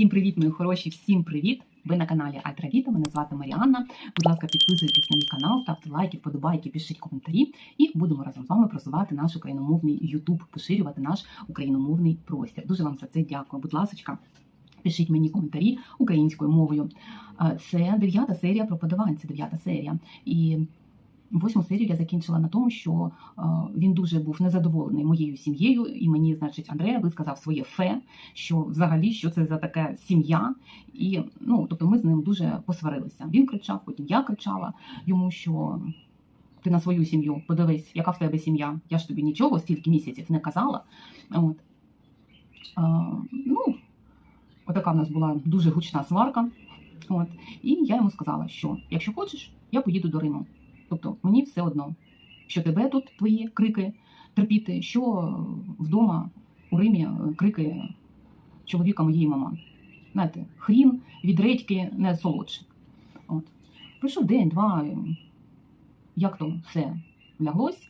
Всім привіт, мої хороші, всім привіт! Ви на каналі Альтравіта. Мене звати Маріанна. Будь ласка, підписуйтесь на мій канал, ставте лайки, вподобайки, пишіть коментарі, і будемо разом з вами просувати наш україномовний YouTube, поширювати наш україномовний простір. Дуже вам за це дякую. Будь ласка, пишіть мені коментарі українською мовою. Е, Це дев'ята серія про подавань, це дев'ята серія. І Восьму серію я закінчила на тому, що е, він дуже був незадоволений моєю сім'єю, і мені, значить, Андрея висказав своє фе, що взагалі що це за така сім'я. І ну, тобто ми з ним дуже посварилися. Він кричав, потім я кричала йому, що ти на свою сім'ю подивись, яка в тебе сім'я. Я ж тобі нічого стільки місяців не казала. От. А, ну, отака в нас була дуже гучна сварка. От. І я йому сказала, що якщо хочеш, я поїду до Риму. Тобто мені все одно, що тебе тут твої крики терпіти, що вдома у Римі е, крики чоловіка моєї мами. Знаєте, хрін від редьки не солодше. От. Пройшов день, два, як то все ляглось.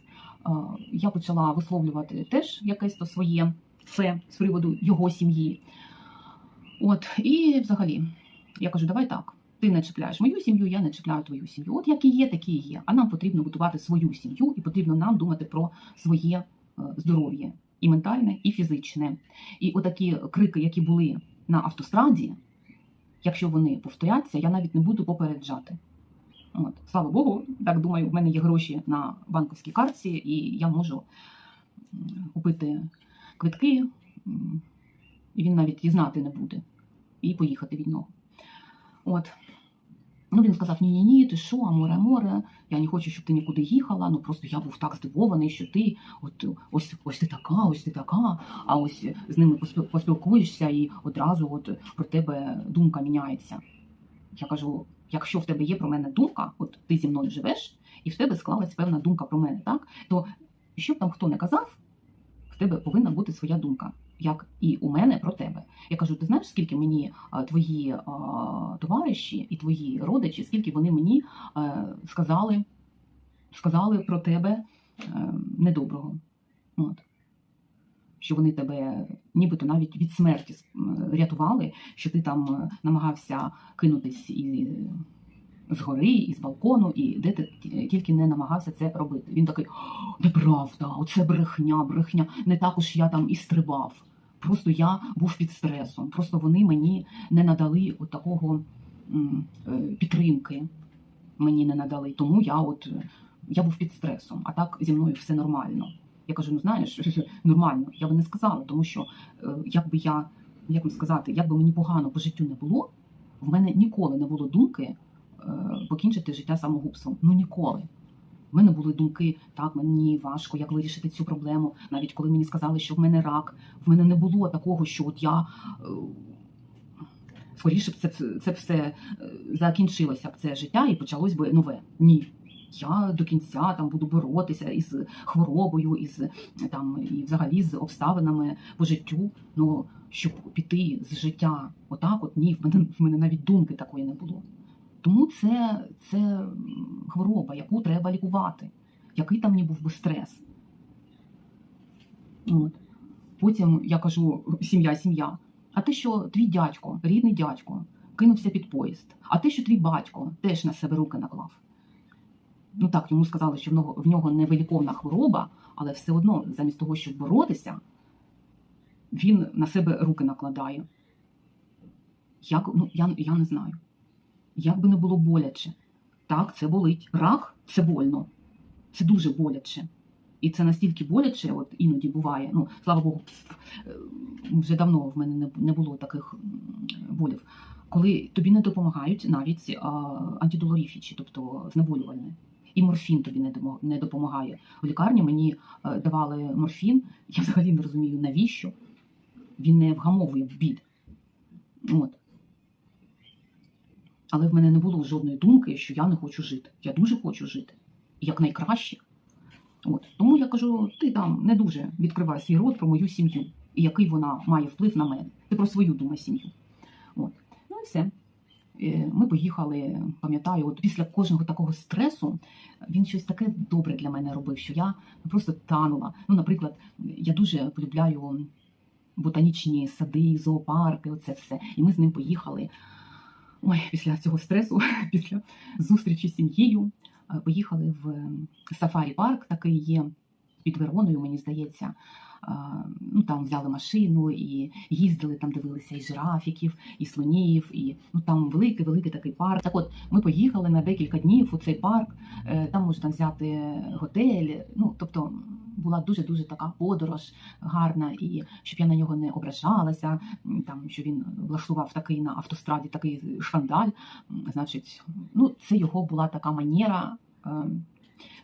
Я почала висловлювати теж якесь то своє все з приводу його сім'ї. От, і взагалі, я кажу, давай так. Ти не чіпляєш мою сім'ю, я не чіпляю твою сім'ю. От які є, такі і є. А нам потрібно будувати свою сім'ю, і потрібно нам думати про своє е, здоров'я і ментальне, і фізичне. І отакі крики, які були на автостраді, якщо вони повторяться, я навіть не буду попереджати. От, слава Богу, так думаю, в мене є гроші на банківській картці, і я можу купити квитки, і він навіть і знати не буде, і поїхати від нього. От. Ну, він сказав: ні, ні, ні, ти що, море, море, я не хочу, щоб ти нікуди їхала. Ну просто я був так здивований, що ти от ось ось ти така, ось ти така. А ось з ними поспілкуєшся і одразу от про тебе думка міняється. Я кажу: якщо в тебе є про мене думка, от ти зі мною живеш, і в тебе склалась певна думка про мене, так то що б там хто не казав, в тебе повинна бути своя думка, як і у мене про тебе. Я кажу: ти знаєш, скільки мені твої товариші і твої родичі, скільки вони мені е, сказали, сказали про тебе е, недоброго. От. Що вони тебе нібито навіть від смерті рятували, що ти там е, намагався кинутись і з гори, і з балкону, і де ти тільки не намагався це робити. Він такий, неправда, оце брехня, брехня. Не також я там і стрибав. Просто я був під стресом. Просто вони мені не надали от такого е, підтримки. Мені не надали. Тому я от е, я був під стресом, а так зі мною все нормально. Я кажу: ну знаєш, нормально. Я би не сказала, тому що е, якби я, як вам сказати, якби мені погано по життю не було, в мене ніколи не було думки покінчити життя самогубством. Ну ніколи. В мене були думки, так, мені важко, як вирішити цю проблему. Навіть коли мені сказали, що в мене рак, в мене не було такого, що от я е, скоріше б це, це все е, закінчилося б це життя і почалось би нове. Ні. Я до кінця там буду боротися із хворобою, із там і взагалі з обставинами по життю. Ну щоб піти з життя, отак, от ні, в мене в мене навіть думки такої не було. Тому це, це хвороба, яку треба лікувати. Який там не був би стрес. От. Потім я кажу: сім'я, сім'я. А те, що твій дядько, рідний дядько, кинувся під поїзд, а те, що твій батько теж на себе руки наклав. Ну так, йому сказали, що в нього, невиліковна хвороба, але все одно, замість того, щоб боротися, він на себе руки накладає. Як, ну, я, я не знаю. Як би не було боляче. Так, це болить. Рак це больно. Це дуже боляче. І це настільки боляче, от іноді буває. Ну, слава Богу, е, вже давно в мене не, було таких болів. Коли тобі не допомагають навіть антидолоріфічі, тобто знеболювальне. І морфін тобі не допомагає. В лікарні мені е, давали морфін, я взагалі не розумію, навіщо. Він не вгамовує біль. От. Але в мене не було жодної думки, що я не хочу жити. Я дуже хочу жити. І якнайкраще. От. Тому я кажу, ти там не дуже відкривай свій рот про мою сім'ю і який вона має вплив на мене. Ти про свою думай сім'ю. От. Ну і все. Е, Ми поїхали, пам'ятаю, от після кожного такого стресу він щось таке добре для мене робив, що я просто танула. Ну, наприклад, я дуже полюбляю ботанічні сади, зоопарки, оце все. І ми з ним поїхали. Ой, після цього стресу, після зустрічі з сім'єю, е, поїхали в сафарі парк, такий є під Вероною, мені здається. Ну, там взяли машину і їздили, там дивилися і жирафіків, і слонів, і ну там великий, великий такий парк. Так от ми поїхали на декілька днів у цей парк. Е, Там можна взяти готель. Ну тобто була дуже дуже така подорож гарна, і щоб я на нього не ображалася. Там що він влаштував такий на автостраді такий шкандаль. Значить, ну це його була така манера.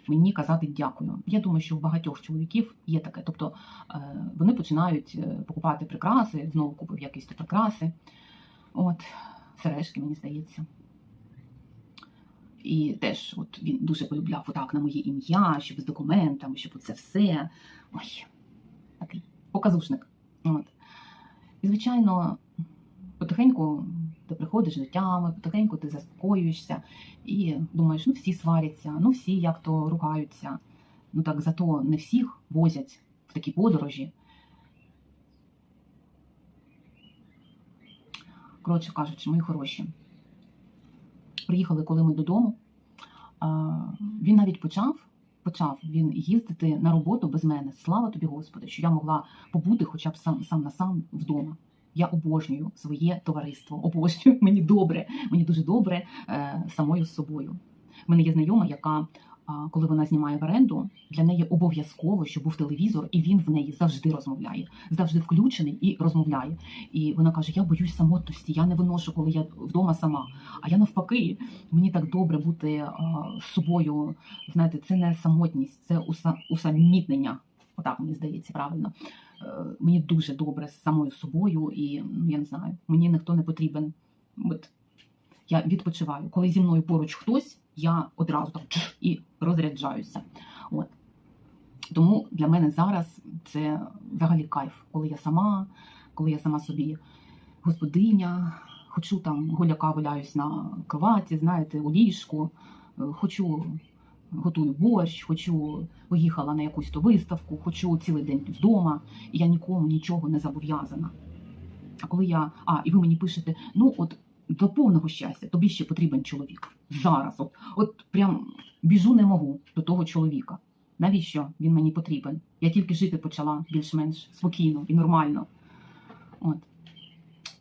Мені казати дякую. Я думаю, що у багатьох чоловіків є таке. Тобто е, вони починають е, покупати прикраси, знову купив якісь прикраси. От, сережки, мені здається. І теж от він дуже полюбляв отак на моє ім'я, щоб з документами, щоб це все. Ой, такий показушник. От. І, звичайно, потихеньку ти приходиш до потихеньку ти заспокоюєшся і думаєш, ну всі сваряться, ну всі як то ругаються. Ну так зато не всіх возять в такі подорожі. Коротше кажучи, мої хороші. Приїхали, коли ми додому. Він навіть почав, почав він їздити на роботу без мене. Слава тобі, Господи, що я могла побути хоча б сам, сам на сам вдома. Я обожнюю своє товариство, обожнюю. Мені добре, мені дуже добре е, самою з собою. У мене є знайома, яка, коли вона знімає в оренду, для неї обов'язково, щоб був телевізор, і він в неї завжди розмовляє, завжди включений і розмовляє. І вона каже: Я боюсь самотності, я не виношу, коли я вдома сама. А я навпаки, мені так добре бути з собою. Знаєте, це не самотність, це уса, усамітнення. Отак мені здається правильно. Е, Мені дуже добре з самою собою, і ну, я не знаю, мені ніхто не потрібен. От я відпочиваю. Коли зі мною поруч хтось, я одразу так і розряджаюся. От. Тому для мене зараз це взагалі кайф, коли я сама, коли я сама собі господиня, хочу там голяка валяюсь на кроваті, знаєте, у ліжку, е, хочу готую борщ, хочу поїхала на якусь то виставку, хочу цілий день вдома, і я нікому нічого не зобов'язана. А коли я. А, і ви мені пишете, ну от до повного щастя тобі ще потрібен чоловік. Зараз, от, от прям біжу не можу до того чоловіка. Навіщо він мені потрібен? Я тільки жити почала більш-менш спокійно і нормально. От.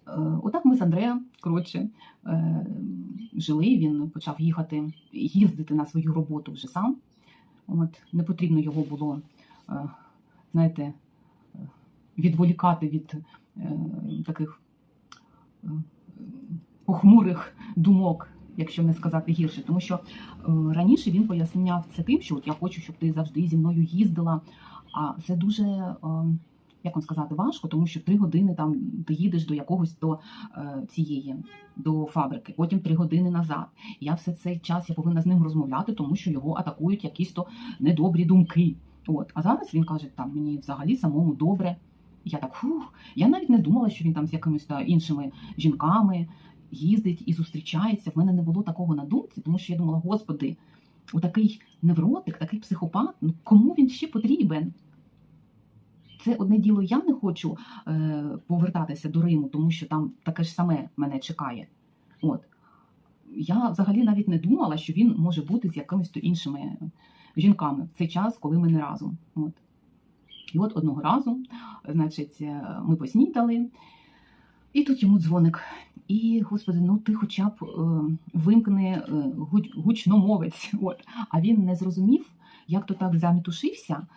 Е, Отак ми з Андреєм, коротше, е, жили. Він почав їхати, їздити на свою роботу вже сам. От, не потрібно його було, е, знаєте, відволікати від таких похмурих думок, якщо не сказати гірше. Тому що раніше він поясняв це тим, що от я хочу, щоб ти завжди зі мною їздила. А це дуже, як вам сказати, важко, тому що три години там ти їдеш до якогось до е, цієї до фабрики, потім три години назад. Я все цей час я повинна з ним розмовляти, тому що його атакують якісь то недобрі думки. От, а зараз він каже, там мені взагалі самому добре. Я так фух. Я навіть не думала, що він там з якимись та іншими жінками їздить і зустрічається. В мене не було такого на думці, тому що я думала, господи, у такий невротик, такий психопат, ну кому він ще потрібен? Це одне діло, я не хочу е, повертатися до Риму, тому що там таке ж саме мене чекає. От. Я взагалі навіть не думала, що він може бути з якимись іншими жінками в цей час, коли ми не разом. От. І от одного разу, значить, е, ми поснідали, і тут йому дзвоник. І, господи, ну ти хоча б е, вимкни е, гуч- гучномовець. От. А він не зрозумів, як то так замітушився,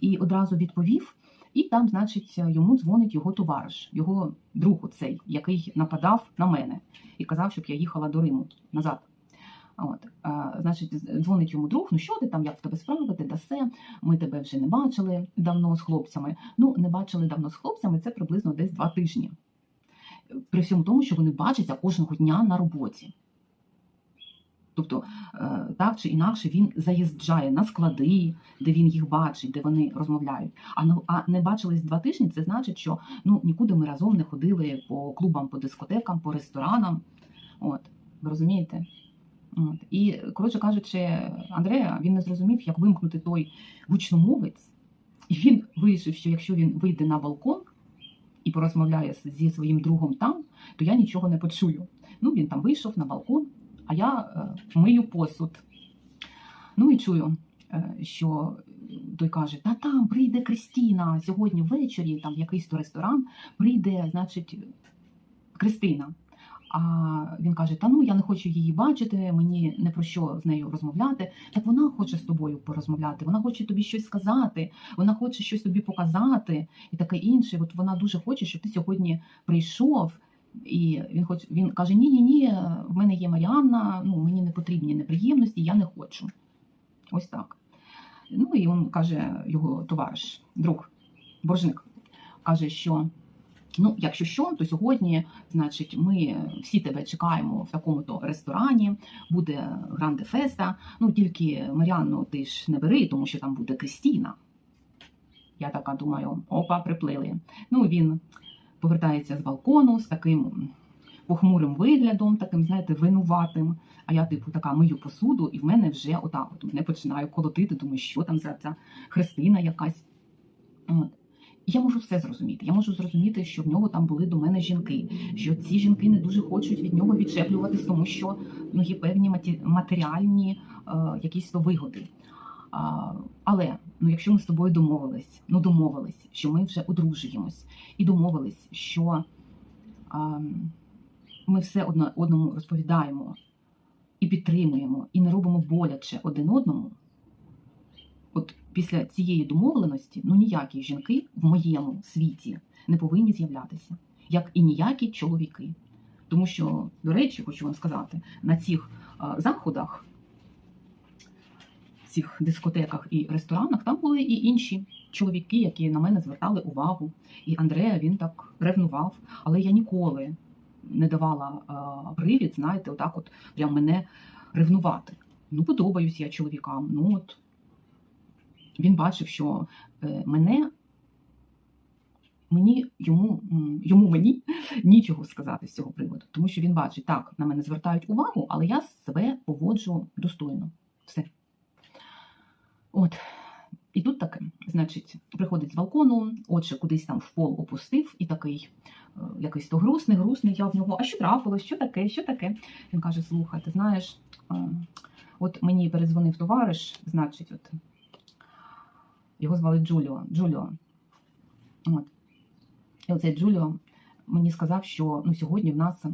і одразу відповів. І там, значить, йому дзвонить його товариш, його друг оцей, який нападав на мене і казав, щоб я їхала до Риму назад. От, а, значить, дзвонить йому друг, ну що ти там, як в тебе справи, ти дасе, ми тебе вже не бачили давно з хлопцями. Ну, не бачили давно з хлопцями, це приблизно десь два тижні. При всьому тому, що вони бачаться кожного дня на роботі. Тобто, е, так чи інакше, він заїжджає на склади, де він їх бачить, де вони розмовляють. А не, а не бачились два тижні, це значить, що ну, нікуди ми разом не ходили по клубам, по дискотекам, по ресторанам. От, ви розумієте? От. І, коротше кажучи, Андрея він не зрозумів, як вимкнути той гучномовець. І він вирішив, що якщо він вийде на балкон і порозмовляє зі своїм другом там, то я нічого не почую. Ну, він там вийшов на балкон, а я е, мию посуд. Ну і чую, е, що той каже: Та там прийде Кристіна сьогодні ввечері, там якийсь то ресторан, прийде, значить, Кристина. А він каже: Та ну я не хочу її бачити, мені не про що з нею розмовляти. Так вона хоче з тобою порозмовляти, вона хоче тобі щось сказати, вона хоче щось тобі показати і таке інше. От вона дуже хоче, щоб ти сьогодні прийшов. І він хоч він каже: Ні, ні, ні, в мене є Маріанна, ну мені не потрібні неприємності, я не хочу. Ось так. Ну і він каже, його товариш, друг, боржник, каже, що ну, якщо що, то сьогодні, значить, ми всі тебе чекаємо в такому-то ресторані, буде гранде феста. Ну тільки Маріанну ти ж не бери, тому що там буде Кристіна. Я така думаю, опа, приплили. Ну він повертається з балкону з таким похмурим виглядом, таким, знаєте, винуватим. А я, типу, така мию посуду, і в мене вже отак от мене починаю колотити, думаю, що там за ця Христина якась. Я можу все зрозуміти. Я можу зрозуміти, що в нього там були до мене жінки, що ці жінки не дуже хочуть від нього відчеплюватись, тому що ну, є певні матеріальні е, якісь то вигоди. А, але ну, якщо ми з тобою домовились, ну домовились, що ми вже одружуємось, і домовились, що а, ми все одно одному розповідаємо і підтримуємо, і не робимо боляче один одному. От після цієї домовленості ну ніякі жінки в моєму світі не повинні з'являтися, як і ніякі чоловіки. Тому що, до речі, хочу вам сказати, на цих заходах, цих дискотеках і ресторанах там були і інші чоловіки, які на мене звертали увагу. І Андрея він так ревнував, але я ніколи не давала а, привід, знаєте, отак, от прям мене ревнувати. Ну, подобаюсь я чоловікам. Ну от він бачив, що е, мене мені йому, йому мені нічого сказати з цього приводу, тому що він бачить, так, на мене звертають увагу, але я себе поводжу достойно. Все. От. І тут таке, значить, приходить з балкону, очі кудись там в пол опустив, і такий е, якийсь то грустний, грустний, я в нього, а що трапилось, що таке, що таке? Він каже: слухай, ти знаєш, е, от мені передзвонив товариш, значить, от його звали Джуліо. Джуліо. От. І оцей Джуліо мені сказав, що ну, сьогодні в нас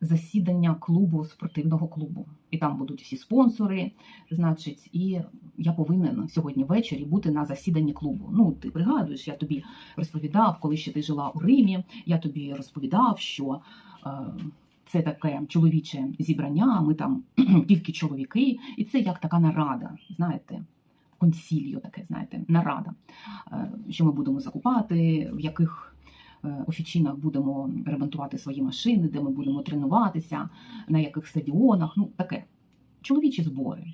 засідання клубу, спортивного клубу. І там будуть всі спонсори, значить, і я повинен сьогодні ввечері бути на засіданні клубу. Ну, ти пригадуєш, я тобі розповідав, коли ще ти жила у Римі, я тобі розповідав, що е, це таке чоловіче зібрання, ми там тільки чоловіки, і це як така нарада, знаєте консіліо, таке, знаєте, нарада, Е, що ми будемо закупати, в яких е, офіційнах будемо ремонтувати свої машини, де ми будемо тренуватися, на яких стадіонах, ну таке. Чоловічі збори.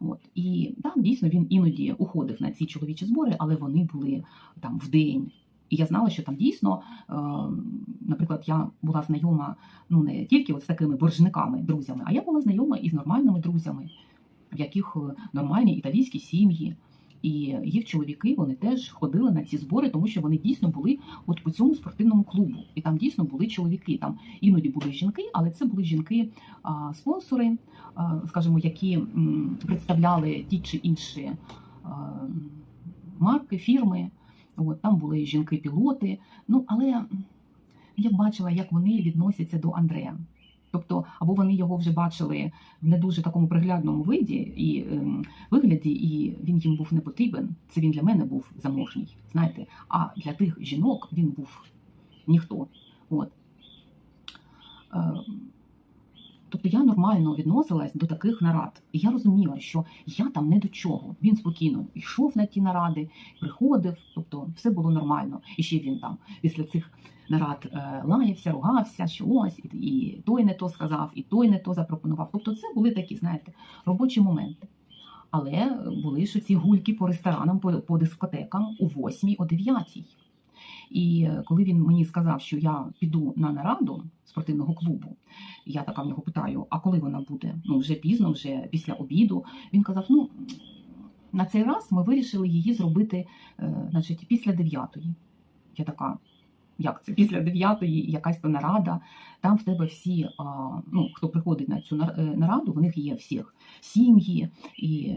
От. І так, дійсно, він іноді уходив на ці чоловічі збори, але вони були там в день. І я знала, що там дійсно, е, наприклад, я була знайома ну не тільки от з такими боржниками, друзями, а я була знайома і з нормальними друзями, в яких е, нормальні італійські сім'ї. І їх чоловіки вони теж ходили на ці збори, тому що вони дійсно були от по цьому спортивному клубу. І там дійсно були чоловіки. Там іноді були жінки, але це були жінки-спонсори, скажімо, які представляли ті чи інші марки, фірми. От там були жінки-пілоти. Ну але я бачила, як вони відносяться до Андрея. Тобто, або вони його вже бачили в не дуже такому приглядному виді і ем, вигляді, і він їм був не потрібен. Це він для мене був заможній, знаєте. А для тих жінок він був ніхто. От. Е, Тобто я нормально відносилась до таких нарад. І я розуміла, що я там не до чого. Він спокійно йшов на ті наради, приходив, тобто все було нормально. І ще він там після цих нарад е, лаявся, ругався, що ось, і, той не то сказав, і той не то запропонував. Тобто це були такі, знаєте, робочі моменти. Але були ж ці гульки по ресторанам, по, по дискотекам у 8 о 9 І е, коли він мені сказав, що я піду на нараду спортивного клубу, я така в нього питаю: а коли вона буде? Ну вже пізно, вже після обіду. Він казав: ну на цей раз ми вирішили її зробити, е, значить, після дев'ятої. Я така, як це після дев'ятої якась то нарада. Там в тебе всі, ну хто приходить на цю е, нараду, в них є всіх сім'ї і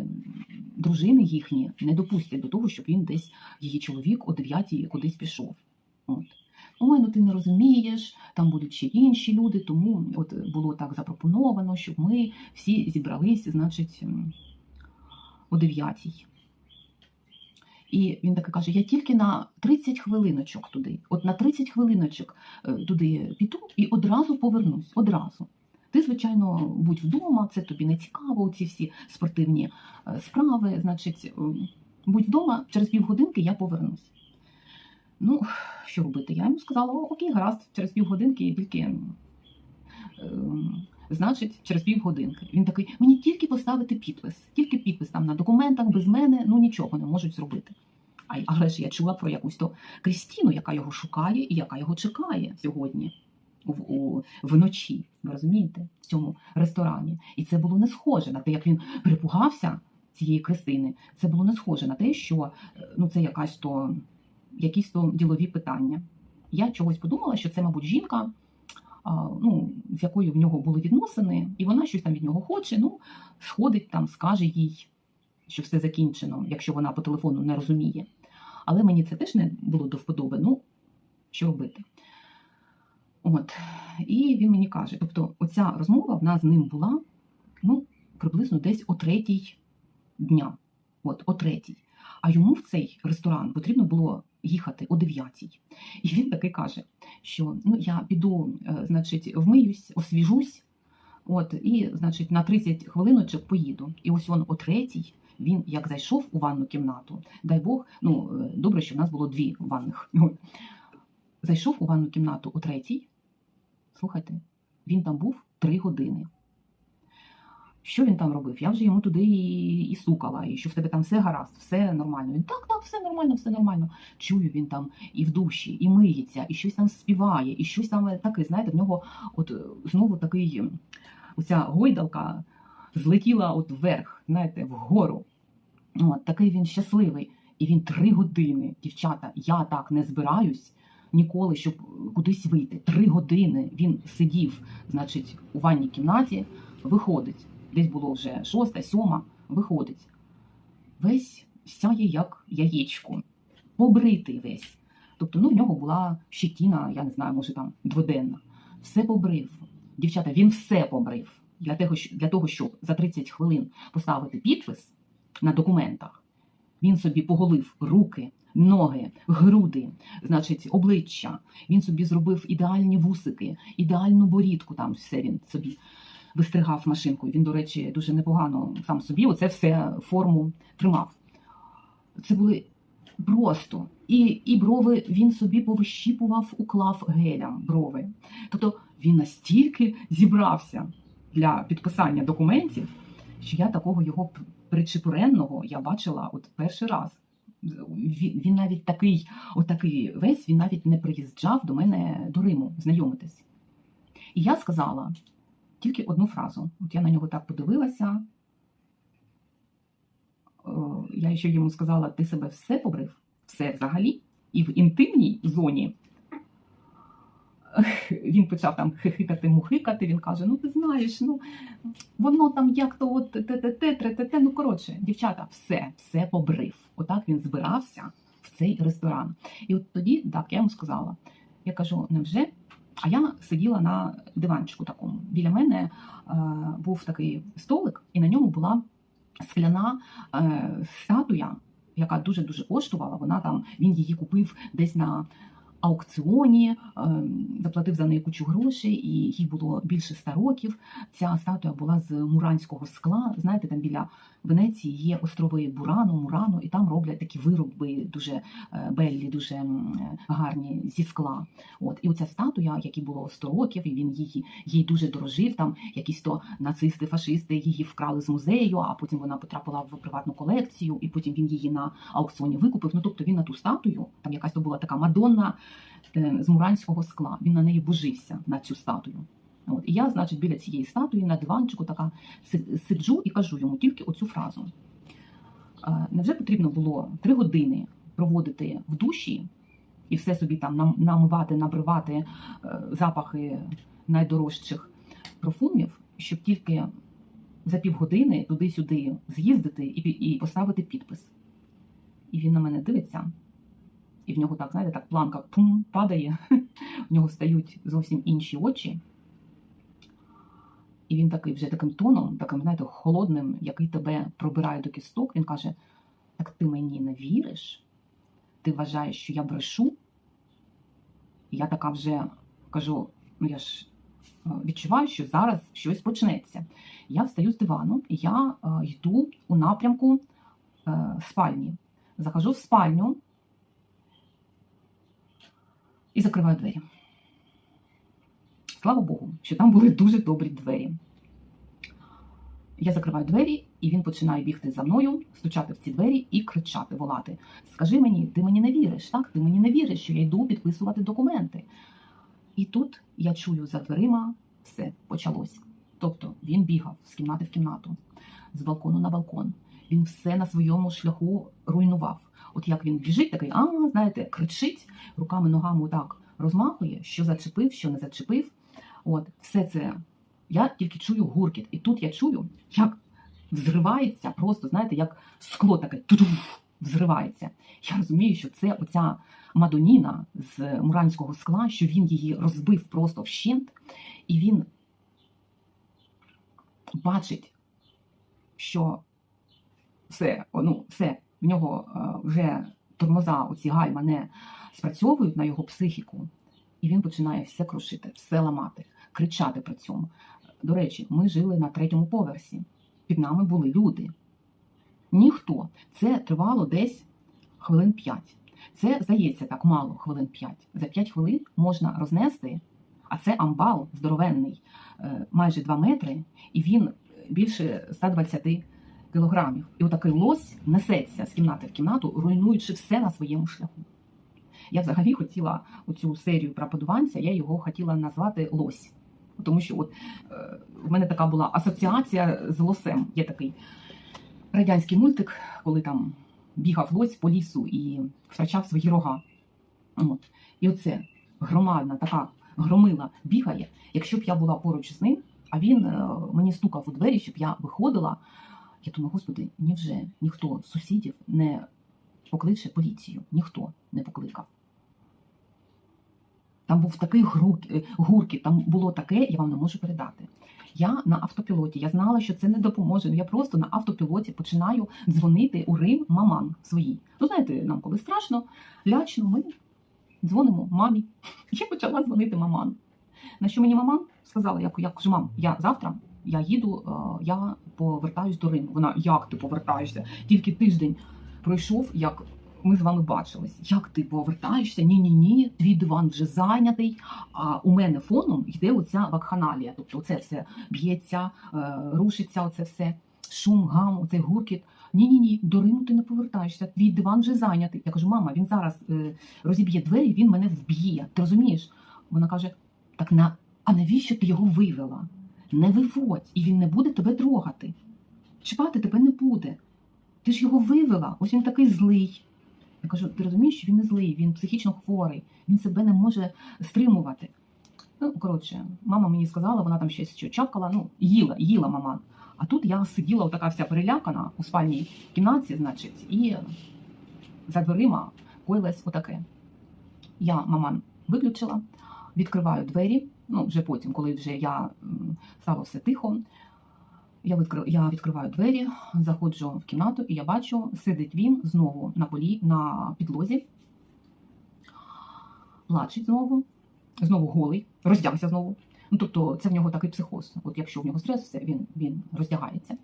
дружини їхні не допустять до того, щоб він десь її чоловік о дев'ятій кудись пішов. От. Ой, ну ти не розумієш, там будуть ще інші люди, тому от було так запропоновано, щоб ми всі зібралися, значить, о дев'ятій. І він таки каже: я тільки на 30 хвилиночок туди. От на 30 хвилиночок е, туди піду і одразу повернусь. Одразу. Ти, звичайно, будь вдома, це тобі не цікаво, ці всі спортивні е, справи. Значить, е, будь вдома, через півгодинки я повернусь. Ну, що робити? Я йому сказала: окей, гаразд, через півгодинки тільки. е, Значить, через півгодинки. Він такий: мені тільки поставити підпис, тільки підпис там на документах, без мене, ну нічого не можуть зробити. А, але ж я чула про якусь то Крістіну, яка його шукає і яка його чекає сьогодні в, у, вночі. Ви розумієте, в цьому ресторані. І це було не схоже на те, як він перепугався цієї Кристини. Це було не схоже на те, що е, ну, це якась то, якісь то ділові питання. Я чогось подумала, що це, мабуть, жінка, ну, з якою в нього були відносини, і вона щось там від нього хоче. Ну, сходить там, скаже їй, що все закінчено, якщо вона по телефону не розуміє. Але мені це теж не було до вподоби. Ну, що робити? От. І він мені каже: тобто, оця розмова в нас з ним була ну, приблизно десь о третій дня. От, о третій. А йому в цей ресторан потрібно було їхати о дев'ятій. І він таки каже, що ну, я піду, е, значить, вмиюсь, освіжусь, от, і, значить, на 30 хвилиночок поїду. І ось він о третій. Він як зайшов у ванну кімнату, дай Бог, ну е, добре, що в нас було дві ванних. Зайшов у ванну кімнату о третій. Слухайте, він там був три години. Що він там робив? Я вже йому туди і, і сукала, і що в тебе там все гаразд, все нормально. Він так, так, все нормально, все нормально. Чую, він там і в душі, і миється, і щось там співає, і щось там таке, знаєте, в нього от е, знову такий оця гойдалка злетіла от вверх, знаєте, вгору. От, такий він щасливий. І він три години, дівчата, я так не збираюсь ніколи, щоб кудись вийти. Три години він сидів, значить, у ванній кімнаті, виходить. Десь було вже шоста, сьома, виходить. Весь сяє як яєчко, побритий весь. Тобто, ну, в нього була щетіна, я не знаю, може там дводенна. Все побрив. Дівчата, він все побрив для того, для того, щоб за 30 хвилин поставити підпис на документах. Він собі поголив руки, ноги, груди, значить, обличчя. Він собі зробив ідеальні вусики, ідеальну борідку. Там все він собі вистригав машинкою. Він, до речі, дуже непогано сам собі оце все форму тримав. Це були просто. І, і брови він собі повищіпував, уклав гелям брови. Тобто він настільки зібрався для підписання документів, що я такого його причепуренного я бачила от перший раз. Він, він навіть такий, отакий весь, він навіть не приїжджав до мене до Риму знайомитись. І я сказала тільки одну фразу. От я на нього так подивилася. Е, Я ще йому сказала: ти себе все побрив, все взагалі, і в інтимній зоні. Він почав там хихикати, мухикати. Він каже: Ну, ти знаєш, ну воно там як то от те-те-те, тре-те-те. Ну коротше, дівчата, все, все побрив. Отак він збирався в цей ресторан. І от тоді, так, я йому сказала: я кажу, невже? А я сиділа на диванчику такому. Біля мене е, був такий столик, і на ньому була скляна е, статуя, яка дуже дуже коштувала. Вона там він її купив десь на аукціоні, е, заплатив за неї кучу грошей, і їй було більше ста років. Ця статуя була з муранського скла. Знаєте, там біля Венеції є острови Бурано, Мурано, і там роблять такі вироби дуже е, беллі, дуже гарні зі скла. От і оця статуя, якій було 100 років, і він її їй дуже дорожив. Там якісь то нацисти, фашисти її вкрали з музею, а потім вона потрапила в приватну колекцію, і потім він її на аукціоні викупив. Ну тобто він на ту статую, там якась то була така Мадонна е, з муранського скла. Він на неї божився на цю статую. От і я, значить, біля цієї статуї на диванчику така сиджу і кажу йому тільки оцю фразу. Е, Невже потрібно було три години проводити в душі і все собі там намивати, набривати е, запахи найдорожчих парфумів, щоб тільки за півгодини туди-сюди з'їздити і, поставити підпис. І він на мене дивиться, і в нього так, знаєте, так планка пум падає, в нього стають зовсім інші очі. І він такий вже таким тоном, таким, знаєте, холодним, який тебе пробирає до кісток. Він каже: Так ти мені не віриш? Ти вважаєш, що я брешу? Я така вже кажу: ну я ж е, відчуваю, що зараз щось почнеться. Я встаю з дивану, і я е, йду у напрямку е, спальні. Захожу в спальню і закриваю двері. Слава Богу, що там були дуже добрі двері. Я закриваю двері, і він починає бігти за мною, стучати в ці двері і кричати, волати. Скажи мені, ти мені не віриш, так? Ти мені не віриш, що я йду підписувати документи. І тут я чую за дверима все почалось. Тобто він бігав з кімнати в кімнату, з балкону на балкон. Він все на своєму шляху руйнував. От як він біжить, такий, а знаєте, кричить руками, ногами так розмахує, що зачепив, що не зачепив. От все це я тільки чую гуркіт. І тут я чую, як взривається, просто знаєте, як скло таке взривається. Я розумію, що це оця Мадоніна з муранського скла, що він її розбив просто вщент, і він бачить, що все, ну, все, в нього е, вже тормоза, оці гальма не спрацьовують на його психіку, і він починає все крушити, все ламати, кричати при цьому. До речі, ми жили на третьому поверсі. Під нами були люди. Ніхто. Це тривало десь хвилин п'ять. Це здається так мало хвилин п'ять. За п'ять хвилин можна рознести, а це амбал здоровенний, е, майже 2 метри, і він більше 120 кілограмів. І отакий лось несеться з кімнати в кімнату, руйнуючи все на своєму шляху. Я взагалі хотіла оцю серію про подуванця, я його хотіла назвати лось. Тому що от е, в мене така була асоціація з лосем. Є такий радянський мультик, коли там бігав лось по лісу і втрачав свої рога. От. І оце громадна така громила бігає. Якщо б я була поруч з ним, а він е, мені стукав у двері, щоб я виходила. Я думаю, господи, невже ніхто з сусідів не покличе поліцію? Ніхто не покликав. Там був такий е, гуркіт, там було таке, я вам не можу передати. Я на автопілоті, я знала, що це не допоможе. Ну, Я просто на автопілоті починаю дзвонити у Рим маман своїй. Ну, знаєте, нам коли страшно, лячно, ми дзвонимо мамі. Я почала дзвонити маман. На що мені маман сказала, я, я кажу, мам, я завтра я їду, е, я повертаюсь до Риму. Вона, як ти повертаєшся? Тільки тиждень пройшов, як ми з вами бачились. Як ти повертаєшся? Ні, ні, ні, твій диван вже зайнятий. А у мене фоном йде оця вакханалія. Тобто, оце все б'ється, е, рушиться, оце все, шум, гам, оцей гуркіт. Ні, ні, ні, до Риму ти не повертаєшся. Твій диван вже зайнятий. Я кажу, мама, він зараз е, розіб'є двері, він мене вб'є. Ти розумієш? Вона каже: так на а навіщо ти його вивела? Не виводь, і він не буде тебе трогати. Чіпати тебе не буде. Ти ж його вивела, ось він такий злий. Я кажу, ти розумієш, що він не злий, він психічно хворий, він себе не може стримувати. Ну, коротше, мама мені сказала, вона там щось що чавкала, ну, їла, їла мама. А тут я сиділа отака вся перелякана у спальній кімнаті, значить, і за дверима коїлось отаке. Я маман виключила, відкриваю двері. Ну, вже потім, коли вже я стало все тихо, я, відкрив, я відкриваю двері, заходжу в кімнату, і я бачу, сидить він знову на полі, на підлозі, плачить знову, знову голий, роздягся знову. Ну, тобто, це в нього такий психоз. От якщо в нього стрес, все, він, він роздягається,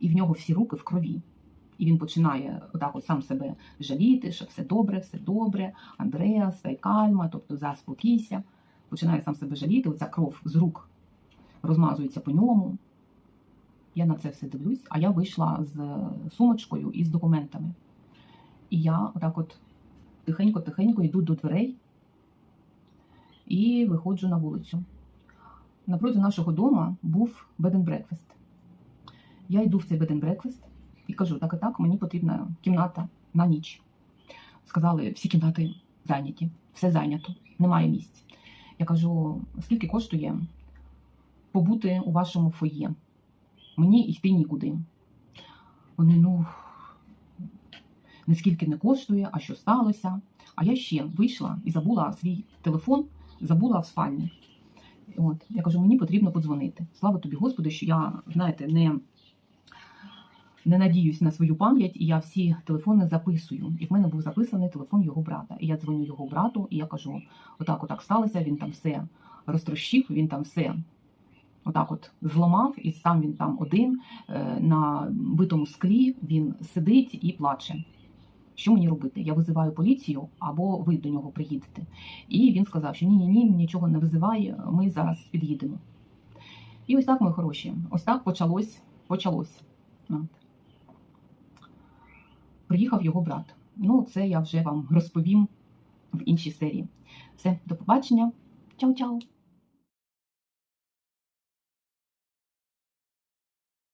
і в нього всі руки в крові. І він починає отак от сам себе жаліти, що все добре, все добре, Андреа, стай кальма, тобто заспокійся. Починає сам себе жаліти, оця кров з рук розмазується по ньому. Я на це все дивлюсь, а я вийшла з сумочкою і з документами. І я отак от тихенько-тихенько йду до дверей і виходжу на вулицю. Напроти нашого дому був breakfast. Я йду в цей breakfast і кажу, так і так, мені потрібна кімната на ніч. Сказали, всі кімнати зайняті, все зайнято, немає місць. Я кажу, скільки коштує побути у вашому фоє? Мені йти нікуди. Вони, ну, наскільки не коштує, а що сталося. А я ще вийшла і забула свій телефон, забула в спальні. От, я кажу, мені потрібно подзвонити. Слава тобі, Господи, що я, знаєте, не, не надіюсь на свою пам'ять, і я всі телефони записую. І в мене був записаний телефон його брата. І я дзвоню його брату, і я кажу: отак, отак сталося, він там все розтрощив, він там все отак от зламав, і сам він там один е, на битому склі, він сидить і плаче. Що мені робити? Я визиваю поліцію або ви до нього приїдете. І він сказав, що ні, ні, ні, нічого не визивай, ми зараз під'їдемо. І ось так, мої хороші, ось так почалось, почалось. Приїхав його брат. Ну, це я вже вам розповім в іншій серії. Все, до побачення. Чао-чао!